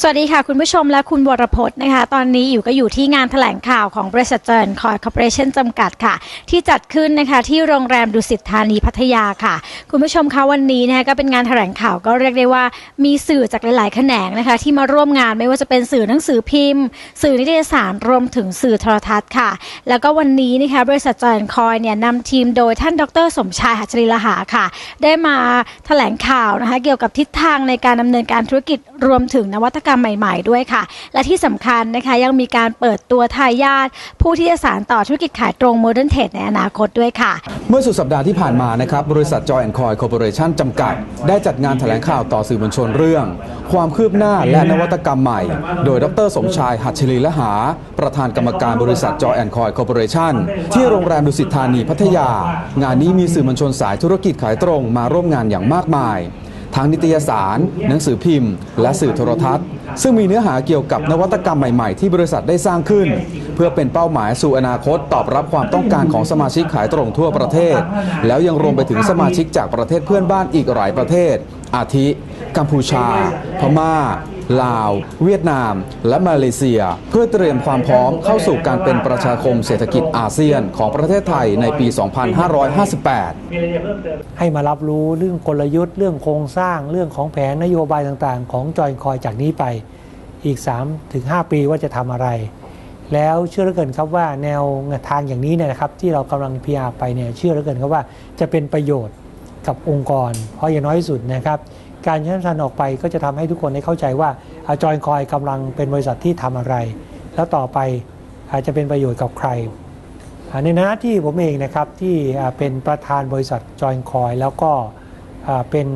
สวัสดีค่ะ คุณผู้ชมและคุณวรพจน์นะคะ ตอนนี้อยู่ก็อยู่ที่งานแถลงข่าวของบริษัทเจริญคอยคอร์ปอเรชั่นจำกัดค่ะ ที่จัดขึ้นนะคะที่โรงแรมดุสิตธานีพัทยาค่ะ คุณผู้ชมคะวันนี้นะคะก็เป็นงานแถลงข่าวก็เรียกได้ว่ามีสื่อจากหลาย ๆ แขนงนะคะ ที่มาร่วมงานไม่ว่าจะเป็นสื่อหนังสือพิมพ์ สื่อนิตยสารรวมถึงสื่อโทรทัศน์ค่ะ แล้วก็วันนี้นะคะบริษัทเจริญคอยเนี่ยนำทีมโดยท่านดร สมชายหัชริลหาค่ะ ได้มาแถลงข่าวนะคะเกี่ยวกับทิศทางในการดำเนินการธุรกิจรวมถึงนวัตกรรมใหม่ๆ ด้วยค่ะ และที่สำคัญนะคะยังมีการเปิดตัวทายาทผู้ที่จะสานต่อธุรกิจขายตรงโมเดิร์นเทรดในอนาคตด้วยค่ะ เมื่อสุดสัปดาห์ที่ผ่านมานะครับบริษัท Joy and Coy Corporation จำกัด ได้จัดงานแถลงข่าวต่อสื่อมวลชนเรื่อง ความคืบหน้าและนวัตกรรมใหม่ โดยดรสมชายหัตถลีละหา ประธานกรรมการบริษัท Joy and Coy Corporation ที่โรงแรมดุสิตธานีพัทยา งานนี้มีสื่อมวลชนสายธุรกิจขายตรงมาร่วมงานอย่างมากมาย ทั้งนิตยสาร หนังสือพิมพ์ และสื่อโทรทัศน์ ซึ่งมีเนื้อหาเกี่ยวกับนวัตกรรมใหม่ ๆ ที่บริษัทได้สร้างขึ้น พื่อเป็นเป้าหมายสู่อนาคตตอบรับความต้องการของสมาชิกขายตรงทั่วประเทศ แล้วยังรวมไปถึงสมาชิกจากประเทศเพื่อนบ้านอีกหลายประเทศ อาทิ กัมพูชา พม่า ลาว เวียดนาม และมาเลเซีย เพื่อเตรียมความพร้อมเข้าสู่การเป็นประชาคมเศรษฐกิจอาเซียนของประเทศไทยในปี 2558 ให้มารับรู้เรื่องกลยุทธ์เรื่องโครงสร้างเรื่องของแผนนโยบายต่างๆ ของจอยคอยจากนี้ไปอีก 3-5 ปีว่าจะทำอะไร แล้วเชื่อเหลือเกินครับว่าแนวทางอย่างนี้เนี่ยนะครับที่เรากำลังพิจาราไปเนี่ยเชื่อเหลือเกินครับว่าจะเป็นประโยชน์กับองค์กร เพราะอย่างน้อยที่สุดนะครับ การชันชันออกไปก็จะทำให้ทุกคนได้เข้าใจว่าจอยคอยกำลังเป็นบริษัทที่ทำอะไร แล้วต่อไปอาจจะเป็นประโยชน์กับใคร ในหน้าที่ผมเองนะครับที่เป็นประธานบริษัทจอยคอยแล้วก็เป็น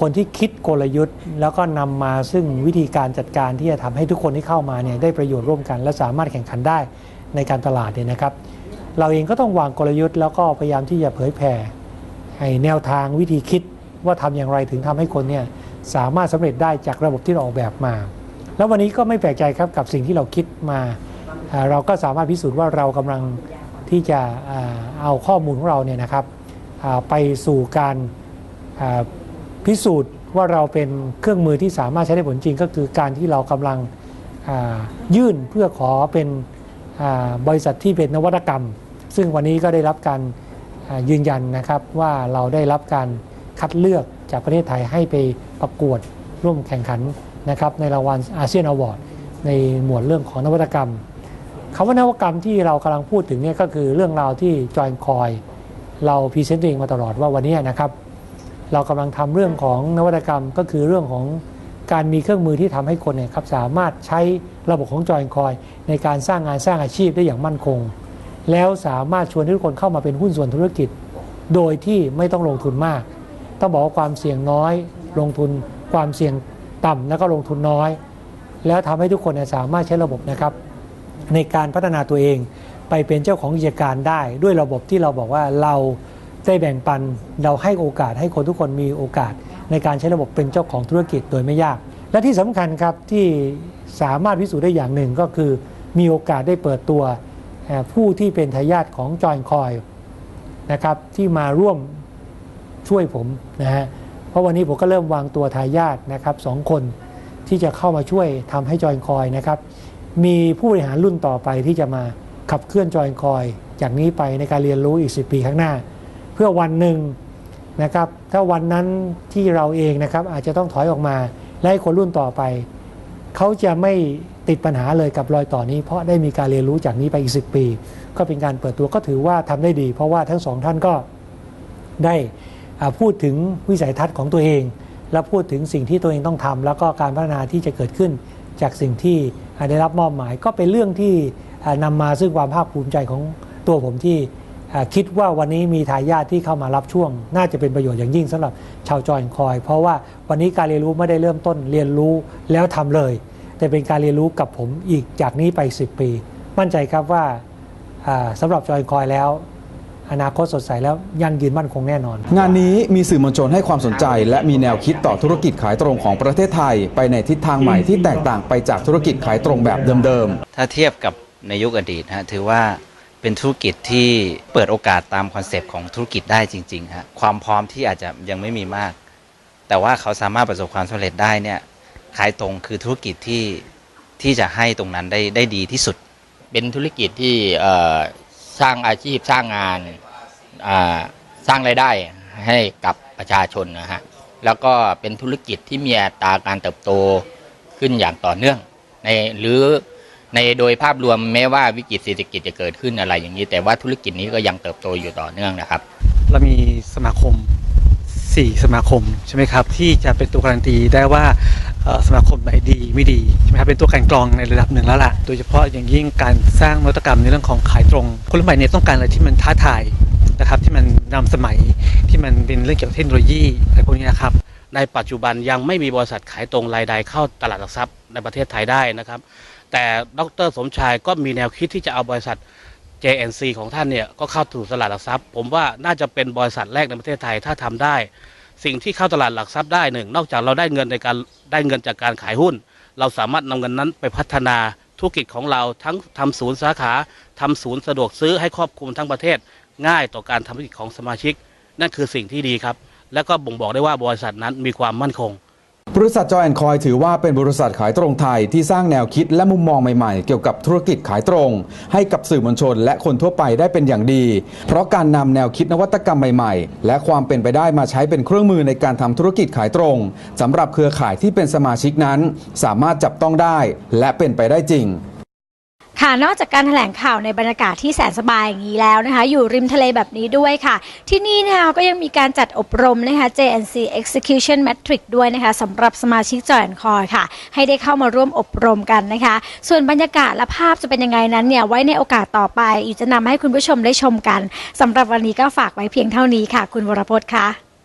คนที่คิดกลยุทธ์ แล้วก็นำมาซึ่งวิธีการจัดการที่จะทำให้ทุกคนที่เข้ามาเนี่ยได้ประโยชน์ร่วมกัน และสามารถแข่งขันได้ในการตลาดเนี่ยนะครับ เราเองก็ต้องวางกลยุทธ์แล้วก็พยายามที่จะเผยแผ่ให้แนวทางวิธีคิดว่าทำอย่างไรถึงทำให้คนเนี่ยสามารถสำเร็จได้จากระบบที่เราออกแบบมา แล้ววันนี้ก็ไม่แปลกใจครับกับสิ่งที่เราคิดมา เราก็สามารถพิสูจน์ว่าเรากำลังที่จะเอาข้อมูลของเราเนี่ยนะครับไปสู่การ พิสูจน์ว่าเราเป็นเครื่องมือที่สามารถใช้ได้ผลจริง ก็คือการที่เรากำลังยื่นเพื่อขอเป็นบริษัทที่เป็นนวัตกรรม ซึ่งวันนี้ก็ได้รับการยืนยันนะครับว่าเราได้รับการคัดเลือกจากประเทศไทยให้ไปประกวดร่วมแข่งขันนะครับในรางวัลอาเซียนอวอร์ดในหมวดเรื่องของนวัตกรรมคำว่านวัตกรรมที่เรากำลังพูดถึงเนี่ยก็คือเรื่องราวที่จอยคอย เราพรีเซนต์เองมาตลอดว่าวันนี้นะครับ เรากำลังทำเรื่องของนวัตกรรมก็คือเรื่องของการมีเครื่องมือที่ทำให้คนเนี่ยครับสามารถใช้ระบบของจอยคอย ในการสร้างงานสร้างอาชีพได้อย่างมั่นคง แล้วสามารถชวนทุกคนเข้ามาเป็นหุ้นส่วนธุรกิจ โดยที่ไม่ต้องลงทุนมาก ต้องบอกว่าความเสี่ยงน้อย ลงทุนความเสี่ยงต่ำแล้วก็ลงทุนน้อย แล้วทำให้ทุกคนเนี่ยสามารถใช้ระบบนะครับ ในการพัฒนาตัวเองไปเป็นเจ้าของกิจการได้ด้วยระบบที่เราบอกว่าเรา ได้แบ่งปันเราให้โอกาสให้คนทุกคนมีโอกาส ในการใช้ระบบเป็นเจ้าของธุรกิจโดยไม่ยาก และที่สำคัญครับที่สามารถพิสูจน์ได้อย่างหนึ่งก็คือ มีโอกาสได้เปิดตัวผู้ที่เป็นทายาทของจอยคอยนะครับที่มาร่วมช่วยผมนะฮะเพราะวันนี้ผมก็เริ่มวางตัวทายาทนะครับสองคนที่จะเข้ามาช่วยทำให้จอยคอยนะครับมีผู้บริหารรุ่นต่อไปที่จะมาขับเคลื่อนจอยคอย จากนี้ไปในการเรียนรู้อีก 10 ปีข้างหน้า เพื่อวันหนึ่งนะครับ ถ้าวันนั้นที่เราเองนะครับอาจจะต้องถอยออกมาและให้คนรุ่นต่อไป เขาจะไม่ติดปัญหาเลยกับรอยต่อนี้ เพราะได้มีการเรียนรู้จากนี้ไปอีก 10 ปี ก็เป็นการเปิดตัวก็ถือว่าทำได้ดี เพราะว่าทั้งสองท่านก็ได้พูดถึงวิสัยทัศน์ของตัวเอง และพูดถึงสิ่งที่ตัวเองต้องทำแล้วก็การพัฒนาที่จะเกิดขึ้นจากสิ่งที่ได้รับมอบหมาย ก็เป็นเรื่องที่อ่านำมาซึ่งความภาคภูมิใจของตัวผมที่ คิดว่าวันนี้มีทายาทที่เข้ามารับช่วง น่าจะเป็นประโยชน์อย่างยิ่งสำหรับชาวจอยคอย เพราะว่าวันนี้การเรียนรู้ไม่ได้เริ่มต้นเรียนรู้แล้วทำเลย แต่เป็นการเรียนรู้กับผมอีกจากนี้ไป 10 ปี มั่นใจครับว่าอ่าสำหรับจอยคอยแล้ว อนาคตสดใสแล้วยั่งยืนมั่นคงแน่นอน งานนี้มีสื่อมวลชนให้ความสนใจ และมีแนวคิดต่อธุรกิจขายตรงของประเทศไทย ไปในทิศทางใหม่ที่แตกต่างไปจากธุรกิจขายตรงแบบเดิมถ้าเทียบกับในยุคอดีตฮะถือว่า เป็นธุรกิจที่เปิดโอกาสตามคอนเซปต์ของธุรกิจได้จริงๆฮะความพร้อมที่อาจจะยังไม่มีมาก แต่ว่าเขาสามารถประสบความสำเร็จได้เนี่ยขายตรงคือธุรกิจที่ที่จะให้ตรงนั้นได้ได้ดีที่สุด เป็นธุรกิจที่เอ่อสร้างอาชีพสร้างงานอ่าสร้างรายได้ให้กับประชาชนนะฮะแล้วก็เป็นธุรกิจที่มีอัตราการเติบโตขึ้นอย่างต่อเนื่องในหรือ ในโดยภาพรวมแม้ว่าวิกฤตเศรษฐกิจจะเกิดขึ้นอะไรอย่างนี้ แต่ว่าธุรกิจนี้ก็ยังเติบโตอยู่ต่อเนื่องนะครับ เรามีสมาคม 4 สมาคมใช่ไหมครับ ที่จะเป็นตัวการันตีได้ว่าเอ่อสมาคมไหนดีไม่ดีใช่ไหมครับเป็นตัวกลารกรองในระดับหนึ่งแล้วล่ะโดยเฉพาะอย่างยิ่งการสร้างนวัตกรรมในเรื่องของขายตรง คนรุ่นใหม่เนี่ยต้องการอะไรที่มันท้าทายนะครับที่มันนำสมัยที่มันเป็นเรื่องเกี่ยวกับเทคโนโลยีอะไรพวกนี้นะครับ ในปัจจุบันยังไม่มีบริษัทขายตรงรายใดเข้าตลาดหลักทรัพย์ในประเทศไทยได้นะครับ แต่ดรสมชายก็มีแนวคิดที่จะเอาบริษัท JNC ของท่านเนี่ยก็เข้าสู่ตลาดหลักทรัพย์ ผมว่าน่าจะเป็นบริษัทแรกในประเทศไทยถ้าทำได้ สิ่งที่เข้าตลาดหลักทรัพย์ได้หนึ่งนอกจากเราได้เงินในการได้เงินจากการขายหุ้น เราสามารถนำเงินนั้นไปพัฒนาธุรกิจของเราทั้งทำศูนย์สาขาทำศูนย์สะดวกซื้อให้ครอบคลุมทั้งประเทศ ง่ายต่อการทำธุรกิจของสมาชิก นั่นคือสิ่งที่ดีครับ และก็บ่งบอกได้ว่าบริษัทนั้นมีความมั่นคง บริษัทจอยแอนคอยถือว่าเป็นบริษัทขายตรงไทยที่สร้างแนวคิดและมุมมองใหม่ๆ เกี่ยวกับธุรกิจขายตรง ให้กับสื่อมวลชน และคนทั่วไปได้เป็นอย่างดี เพราะการนำแนวคิดนวัตกรรมใหม่ๆ และความเป็นไปได้มาใช้เป็นเครื่องมือในการทำธุรกิจขายตรงสำหรับเครือข่ายที่เป็นสมาชิกนั้น สามารถจับต้องได้ และเป็นไปได้จริง ค่ะ นอกจากการแถลงข่าวในบรรยากาศที่แสนสบายอย่างนี้แล้วนะคะ อยู่ริมทะเลแบบนี้ด้วยค่ะ ที่นี่นะคะก็ยังมีการจัดอบรมนะคะ JNC Execution Matrix ด้วยนะคะสำหรับสมาชิกจอยคอยค่ะ ให้ได้เข้ามาร่วมอบรมกันนะคะ ส่วนบรรยากาศและภาพจะเป็นยังไงนั้นเนี่ย ไว้ในโอกาสต่อไปอีกจะนำให้คุณผู้ชมได้ชมกันสำหรับวันนี้ก็ฝากไว้เพียงเท่านี้ค่ะ คุณวรพจน์ค่ะ